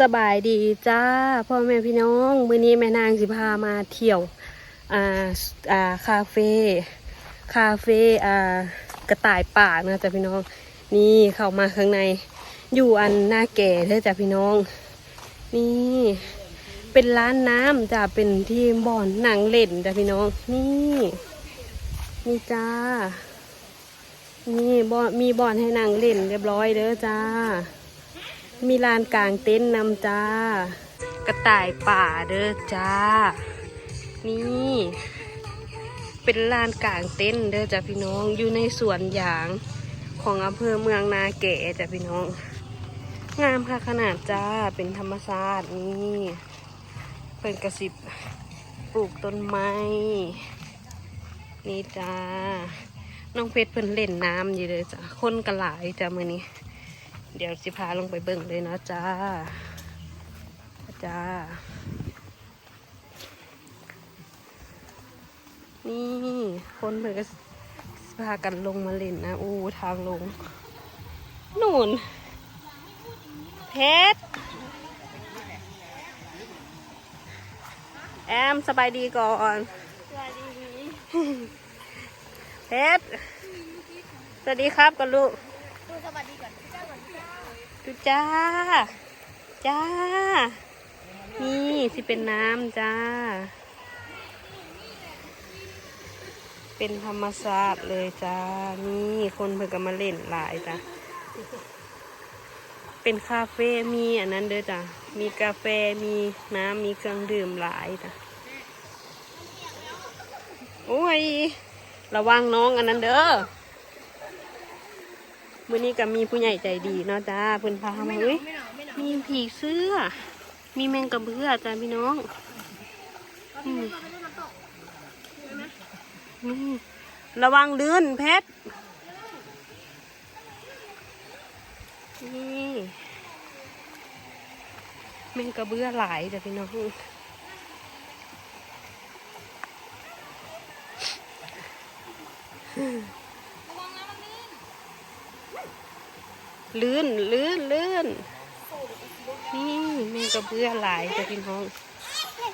สบายดีจ้าพ่อแม่พี่น้องมื้อนี้แม่นางสิพามาเที่ยวอ่าอ่าคาเฟ่คาเฟ่อ่ากระต่ายป่านะจ้ะพี่น้องนี่เข้ามาข้างใน อยู่อันหน้าแก่เด้อจ้ะพี่น้อง นี่ เป็นร้านน้ำจ้ะเป็นที่บ่อนหนังเล่นจ้ะพี่น้อง นี่นี่จ้านี่บ่อนมีบ่อนให้นั่งเล่นเรียบร้อยเด้อจ้า มีลานกลางเต็นท์นำจ้า กระต่ายป่าเด้อจ้า นี่ เป็นลานกลางเต็นท์เด้อจ้ะพี่น้องอยู่ในสวนยางของอำเภอเมืองนาแก่จ้ะพี่น้อง งามค่ะขนาดจ้าเป็นธรรมชาตินี่เป็นกระสิบปลูกต้นไม้นี่จ้าน้องเพชรเพิ่นเล่นน้ำอยู่เลยจ้ะคนกระหลายจ้ะมือนี้ เดี๋ยวสิพาลงไปเบิ่งเลยเนาะจ้าจ้า นี่คนเพิ่นก็สิพากันลงมาเล่นนะอู้ทางลงนู่นเพชรแอมสบายดีก่อนสวัสดีเพชรสวัสดีครับกันลูก ดูสวัสดีก่อนเจ้าก่อนจ้า ดูจ้า จ้า นี่สิเป็นน้ำจ้า เป็นธรรมชาติเลยจ้า นี่คนเพิ่งก็มาเล่นหลายจ้ะเป็นคาเฟ่มีอันนั้นเด้อจ้ะ มีกาแฟ มีน้ำ มีเครื่องดื่มหลายจ้ะ โอ้ย ระวังน้องอันนั้นเด้อ มื่อนี้ก็มีผู้ใหญ่ใจดีเนาะจ้าเพิ่นพามาเอ้ยไม่หนาวไม่หนาวมีผีเสื้อ มีแมงกระเบื้อจ้าพี่น้องอืมอืมระวังลื่นเพชรนี่แมงกระเบื้อหลายจ้ะพี่น้อง ลื่นลื่นลื่นนี่แมงกระเบื้อหลายจ้ะพี่น้อง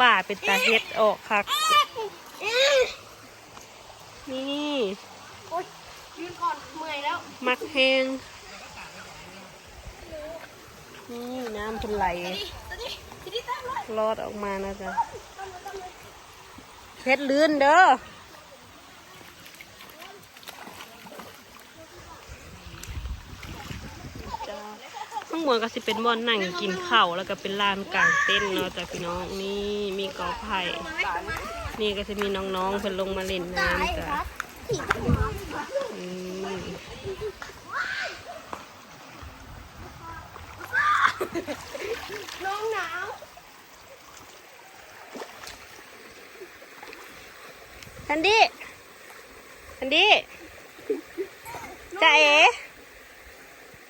ป่าเป็นตาเฮ็ดออกคักนี่ยืนก่อนเมื่อยแล้ว มักแหงนี่น้ำเป็นไหลลยรอดออกมานะจ๊ะเพชรลื่นเด้อ ข้างบนก็สิเป็นบ่อนนั่งกินข้าวแล้วก็เป็นลานกลางเต้นเนาะจ้ะพี่น้องนี่มีกอไผ่นี่ก็จะมีน้องๆเพิ่นลงมาเล่นน้ำจ้ะน้องหนาวแคนดี้แคนดี้จ่าเอ๋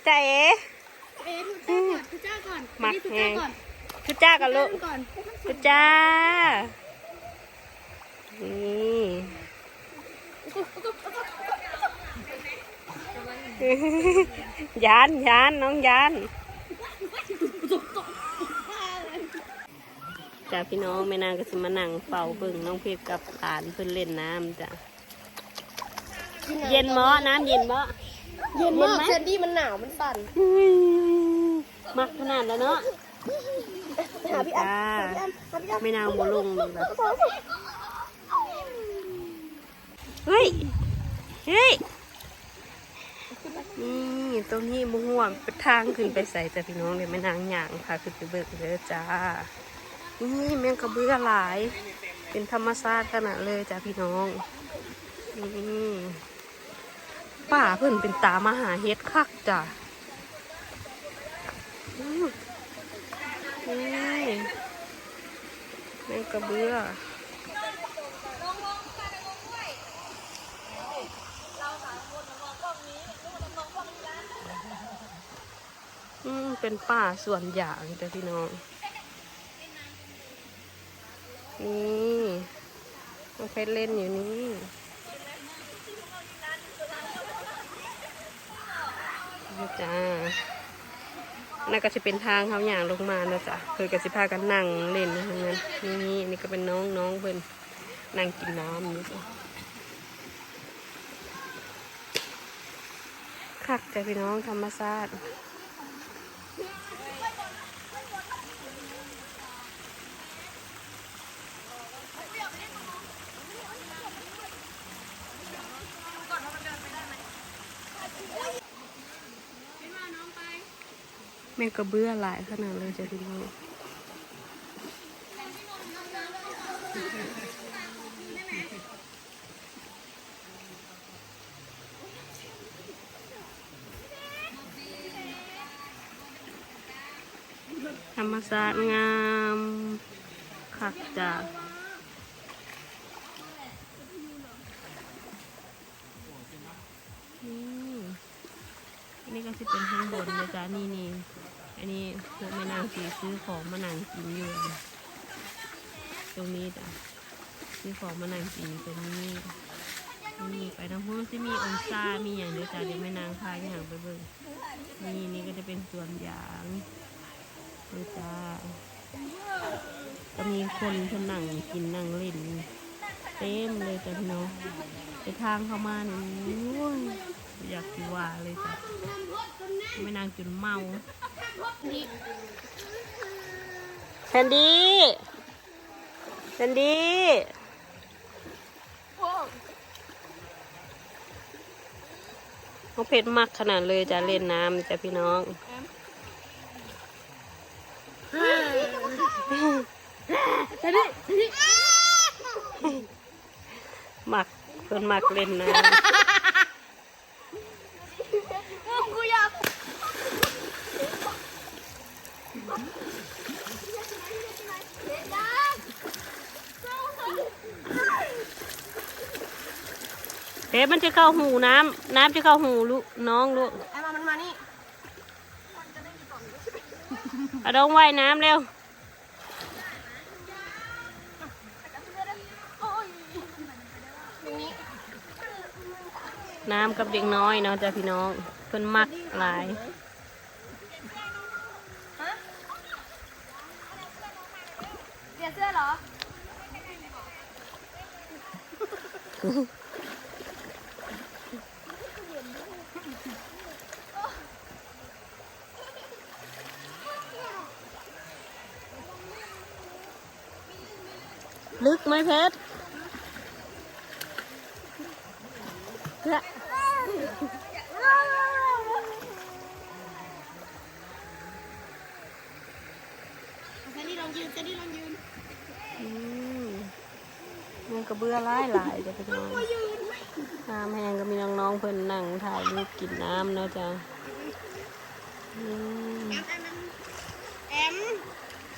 จ่าเอ๋ เอ๊ะทุจ้าก่อนทุจ้าก่อนมักทุแหจ้างก่อนทุจ้ากันลูกก่อนทุจ้านี่ยานยานน้องยานจ้าพี่น้องแม่นางก็สิมานั่งเฝ้าเบิ่งน้องเพชรกับหลานเพิ่นเล่นน้ำจ้ะเย็นเมาะน้ำเย็นเมาะเย็นมากเย็นไหมเซนดี้มันหนาวมันสั่นอื มมักขนาดแล้วเนาะไปหาพี่แอมจ้าหาพี่แอมหาพี่แอมไม่นางบ่ลงเลยแบบเฮ้ย เฮ้ย นี่ตรงนี้มุงห่วงเป็นทางขึ้นไปใส่แต่พี่น้องเลยไม่นางหยางค่ะขึ้นไปเบิกเลยจ้า นี่แมงกระเบื้อหลาย เป็นธรรมชาติขนาดเลยจ้าพี่น้อง นี่ป่าเพิ่นเป็นตามหาเฮ็ดคักจ้ะอืม นี่แมงกระเบื้ออืมเป็นป่าส่วนอย่างจ้ะพี่น้อง นี่น้อเพชรเล่นอยู่นี่นี่จ้า นั่นก็จะเป็นทางเขาอย่างลงมาเนาะจ้ะเพื่อก็สิพากันนั่งเล่นอยู่ตรงนั้นนี่นี่ก็เป็นน้องน้องเพิ่นนั่งกินน้ำนี่จ้ะคักจ้ะพี่น้องธรรมชาติ ม่กระเบื้อหลายขนาดเลยจ้ะพี่น้องธรรมชาสติงามคักจ้ะนี่ นนี้ก็จะเป็นข้างบนนะจ๊ะนี่นี่อันนี้พวกแม่นางสีซื้อของมานั่งกินอยู่ ตรงนี้จ้ะซื้อของมานั่งกินตรงนี้นี่ไปทางพ้นจะมีองศามีอย่างเดียวจ้ะเดี๋ยวแม่นางพาอย่างไปเบิ่งนี่นี่ก็จะเป็นส่วนยางนี่จ้าก็มีคนเพิ่นนั่งกินนั่งเล่นเต็มเลยจ้ะพี่น้องไปทางเข้ามานี่โอ้ยอยาก ว่าเลยจ้ะแม่นางจนเมาแคนดี้แคนดี้น้องเพชรมักขนาดเลยจะเล่นน้ำจ้ะพี่น้องมักเพิ่นมักเล่นน้กูอยากำเฮ้มันจะเข้าหูน้ำน้ำจะเข้าหูลูกน้องลูกไอ้มามันมานี่เอาดองว่ายน้ำเร็วอย่างนี้น้ำกับเด็กน้อยเนาะจ้ะพี่น้องเพิ่นมักหลาย เปลี่ยนเสื้อเหรอ ลึกไหมเพชรเนี่ยเจนี่ลองยืนเจนี่ลองยืนอืมมันกระเบื้อหลายหลายจ้ะพี่น้องน้ำแห้งก็มีน้องๆเพิ่นนั่งถ่ายรูปกินน้ำเนาะจ้ะอืมแอม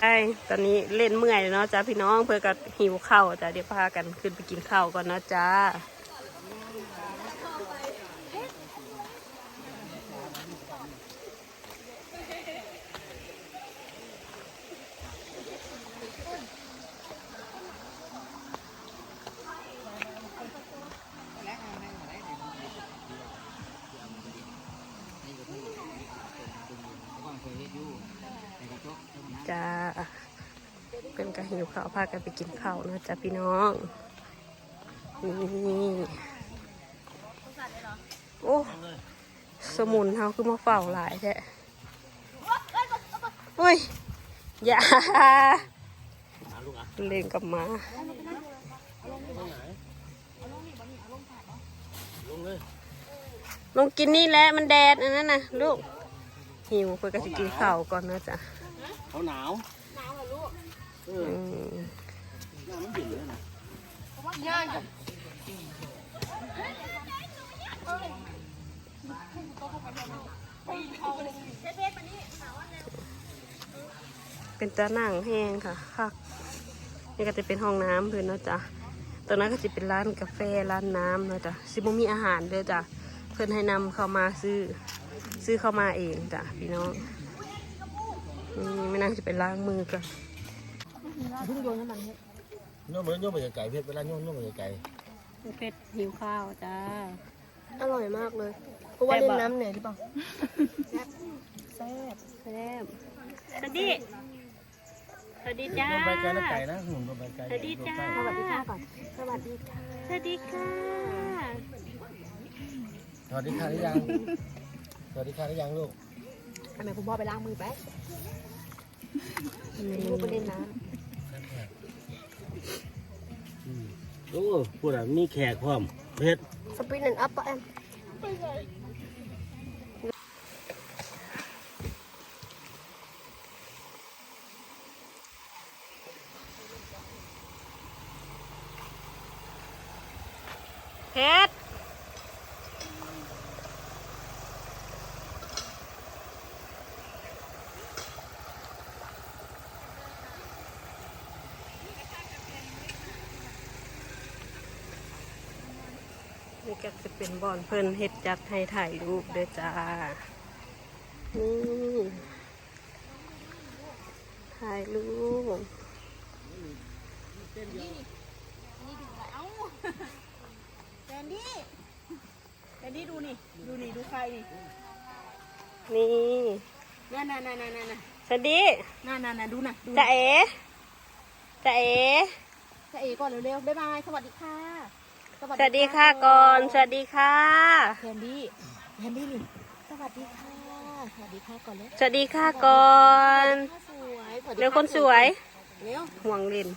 ใช่ตอนนี้เล่นเมื่อยแล้วเนาะจ้าพี่น้องเพื่อก็หิวข้าวจ้าเดี๋ยวพากันขึ้นไปกินข้าวก่อนเนาะจ้า เป็นกระหิวข้าวพากันไปกินข้าวนะจ้ะพี่น้อง นี่โอ้สมุนเขาคือมาเฝ้าหลายแท้โอ้ย อย่าเล่นกับมาลงกินนี่แหละมันแดดอันนั้นนะลูก หิวเพื่อจะกินข้าวก่อนนะจ้ะเขาหนาว เย็นเลยนะย่างเป็นตาหนังแห้งค่ะค่ะนี่ก็จะเป็นห้องน้ำเพื่อนเนาะจ้ะตรงนั้นก็จะเป็นร้านกาแฟร้านน้ำเนาะจ้ะซิบมีอาหารเด้อจ้ะเพื่อนให้นำเข้ามาซื้อซื้อเข้ามาเองจ้ะพี่น้องนี่ไม่น่าจะเป็นล้างมือกัน พึ่งโยนน้ำมันเหมือนโยมไปไก่เพชรเวลาโยมโยมไปไก่เพชรหิวข้าวจ้า อร่อยมากเลยเพราะว่าเล่นน้ำเหนื่อยหรือเปล่าแซ่บแซ่บแซ่บสวัสดีสวัสดีจ้าโดนใบไก่นะไก่นะหุ่นโดนใบไก่สวัสดีจ้าสวัสดีค่ะก่อนสวัสดีค่ะสวัสดีค่ะสวัสดีค่ะหรือยังสวัสดีค่ะหรือยังลูกทำไมคุณพ่อไปล้างมือไปอืมลูกไปเล่นน้ำ โอ้พูดอะมีแขกพร้อมเพชรสปรินต์อัพปะแอม เพชร นี่ก็จะเป็นบอนเพิ่นเฮ็ดจัดให้ถ่ายรูปเด้อจ้า นี่ถ่ายรูปแดนดี้แดนดี้ดูนี่ ดูนี่ ดูใครนี่นี่นั่นนั่นนั่นนั่นนั่นสวัสดีนั่นนั่นนั่นดูนะดูจะเอ๋จะเอ๋จะเอ๋ก่อนเร็วๆบ๊ายบาย สวัสดีค่ะ สวัสดีค่ะก่อน สวัสดีค่ะแดนดี้แดนดี้นี่สวัสดีค่ะสวัสดีค่ะก่อนเลยสวัสดีค่ะก่อนสวยสวัสดีเร็วคนสวยเร็วห่วงเล่น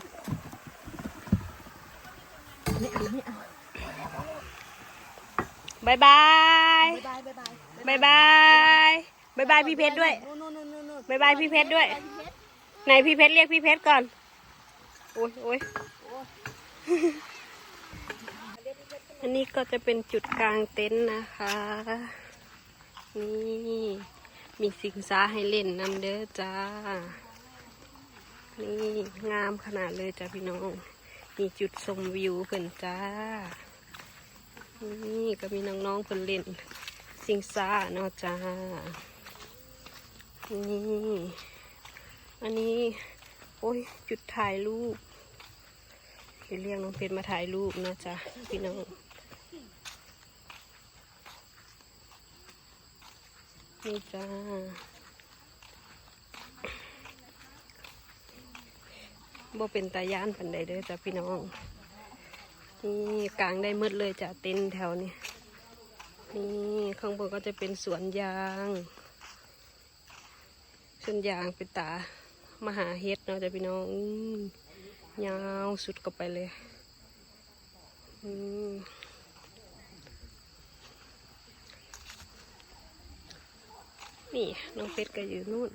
นี่ดูนี่เอาบายบายบ๊ายบายบ๊ายบายบายบายบายบายพี่เพชรด้วยนู่นนู่นนู่นนู่นนู่นบายบายพี่เพชรด้วยไหนพี่เพชรเรียกพี่เพชรก่อนโอ้ยโอ้ย อันนี้ก็จะเป็นจุดกลางเต็นท์นะคะ นี่ มีสิงสาให้เล่นนำเด้อจ้า นี่งามขนาดเลยจ้าพี่น้อง มีจุดชมวิวเพิ่นจ้า นี่ก็มีน้องๆเพิ่นเล่น สิงสาเนาะจ้า นี่ อันนี้ โอ้ย จุดถ่ายรูปเดี๋ยวเรียกน้องเพชรมาถ่ายรูปนะจ๊ะพี่น้อง นี่จ้าบ่เป็นตาย่านปันใดเด้อจ้ะพี่น้อง นี่กลางได้มืดเลยจ้ะเต็นแถวนี้นี่ข้างบนก็จะเป็นสวนยางสวนยางเป็นตามหาเฮ็ดเนาะจ้ะพี่น้องยาวสุดก็ไปเลย อืม นี่น้องเพชรก็อยู่นู่น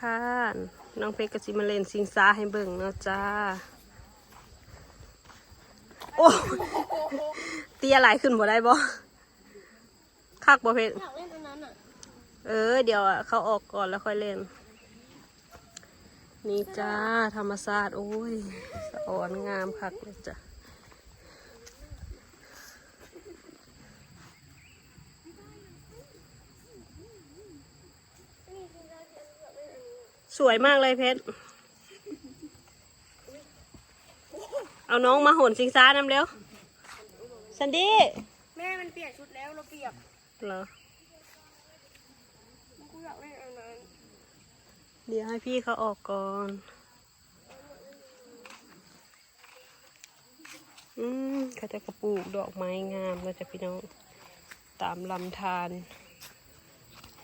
ค่ะน้องเพชรก็สิมาเล่นสิงซาให้เบิ่งเนาะจ้า โอ้เตียหลายขึ้นบ่ได้บ่คักบ่เพชรอยากเล่นอันนั้นอะเออ เดี๋ยวอะเขาออกก่อนแล้วค่อยเล่น นี่จ้าธรรมศาสตร์โอ้ยสะอ่อนงามคักเลยจ้ะ สวยมากเลยเพชร เอาน้องมาโหนสิงซ้านำเร็วสันดี้แม่มันเปียกชุดแล้วเราเปียกเหรอกูอยากเล่นอันนั้นเดี๋ยวให้พี่เขาออกก่อน อืมเขาจะกระปลูกดอกไม้งามเราจะพี่น้อง ตามลำธาร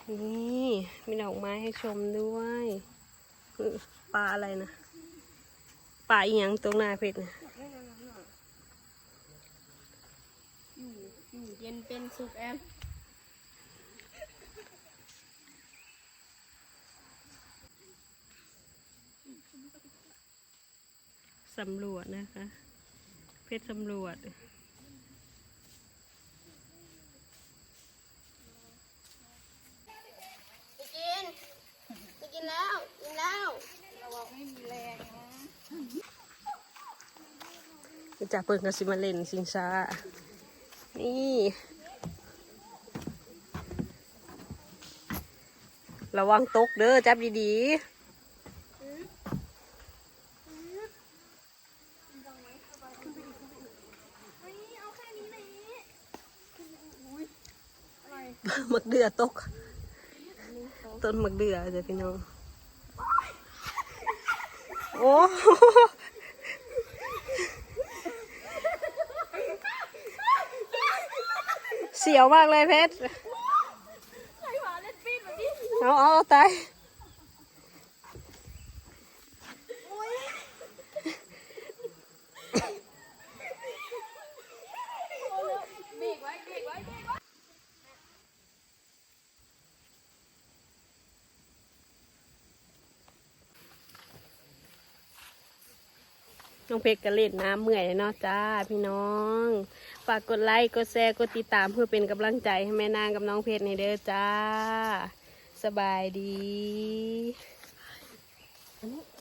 นี่ มีดอกไม้ให้ชมด้วยอือ ปลาอะไรนะปลาอีหยังตรงหน้าเพชรนะเล่นอันนั้นอะอยู่อยู่เย็นเป็นสุขแอมสำรวจนะคะ เพชรสำรวจ ไปกินไป กินแล้ว กินแล้วเราบอกไม่มีแรงนะจากเปิดก็สิมาเล่นสิงซานี่ระวังตกเด้อจับดีเฮ้ยเอาแค่นี้ไหมอุ้ยอะไรๆหมักเดือตก ต้นหมักเดือจ้ะพี่น้อง โอ้เสียวมากเลยเพชรเอาเอาเอาตาย น้องเพชรก็เล่นน้ำเมื่อยเนาะจ้าพี่น้อง ฝากกดไลค์ กดแชร์ กดติดตามเพื่อเป็นกำลังใจให้แม่นางกับน้องเพชรในเด้อจ้า สบายดี